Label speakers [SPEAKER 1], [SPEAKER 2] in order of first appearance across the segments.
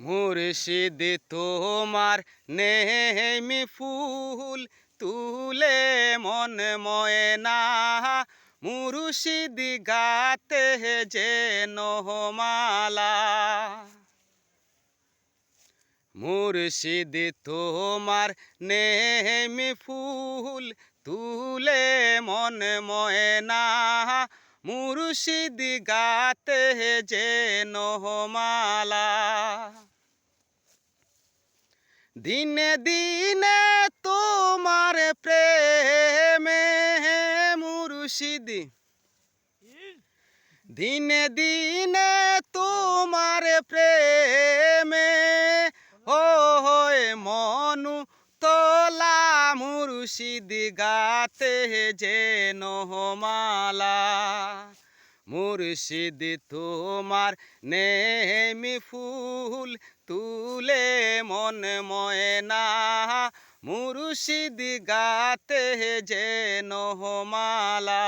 [SPEAKER 1] মুর্শিদ তোমার নেহেমি ফুল তুলে মন ময়না মুর্শিদ গাতে যে নহমালা। মুর্শিদ তোমার নেহেমি ফুল তুলে মন ময়না মুর্শিদ গাতে যে নহমালা দিনে দিনে তোমার প্রেমে মুর্শিদ। দিনে দিনে তোমার প্রেমে ও হয়ে মনু তোলা মুর্শিদ গাতে যে নহমালা মুর্শিদ তোমার নেমি ফুল তুলে মন ময়না। মুর্শিদ গাতে যে নহমালা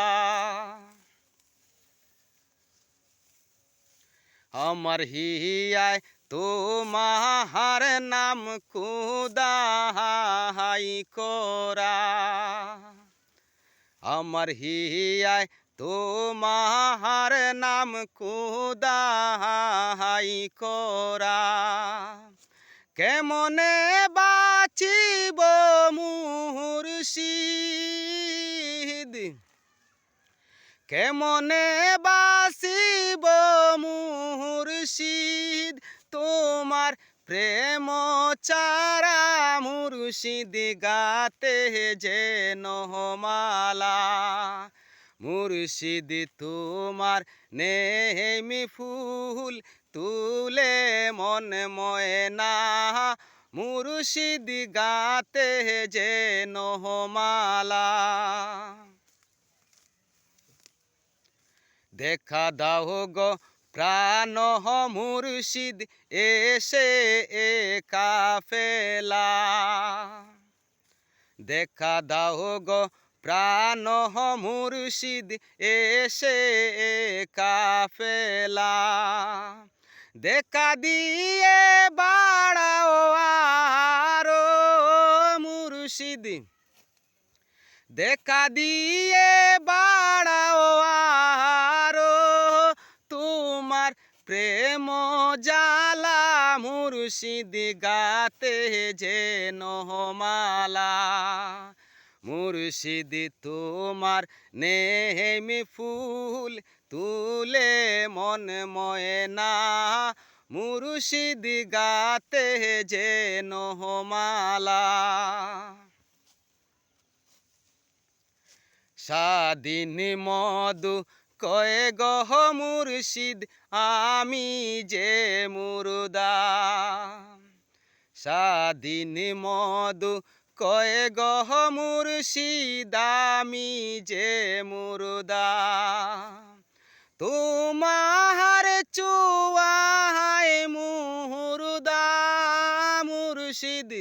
[SPEAKER 1] আমার হিয়ায় তোমার নাম খুদাহাই করা। আমার হিয়ায় তোমার নাম খুদাহাই করা। কেমনে বাঁচিব মুর্শিদ? কেমনে বাসিব মুর্শিদ? তোমার প্রেম চারা মুর্শিদ গাতে যে নহমালা। মুর্শিদ তোমার নেমি ফুল তুলে মন ময়না। মুর্শিদ গাতে যে নহমালা। দেখা দাও গো প্রাণ মুর্শিদ এসে এ কাফেলা। দেখা দাও গো প্রাণ মুর্শিদ এসে এ কাফেলা। দেখা দিয়ে বাড়াও আরও মুর্শিদ। দেখা দিয়ে বাড়াও প্রেম জালা মুর্শিদ গাতে যে নহমালা। মুর্শিদ তোমার নেহেমি ফুল তুলে মন ময়না। মুর্শিদ গাতে যে নহমালা। স্বাধীন মধু কয়ে গহ মুর্শিদ, আমি যে মুরদা। স্বাধীন মধু কয়ে গহ মুর্শিদ, আমি যে মুরদা। তোমার চুয়ায় মুরদা মুর্শিদ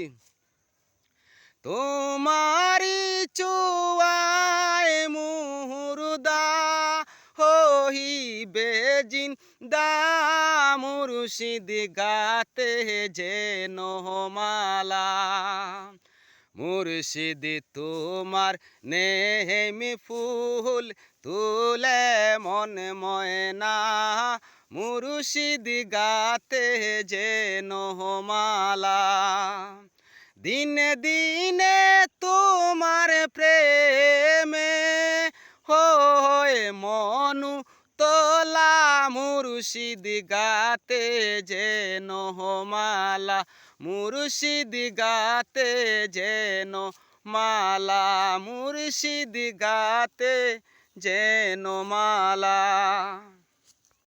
[SPEAKER 1] তোমারি চুয়ায় জিন্দা মুর্শিদ গাতে যে নহমালা। মুর্শিদ তোমার নেমি ফুল তুলে মন ময়না। মুর্শিদ গাতে যে নহমালা। দিনে দিনে তোমার প্রেমে হয়ে মনু তোলা মুর্শিদ গাতে যে নহমালা মুর্শিদ গাতে যে মালা মুর্শিদ গাতে যে মালা।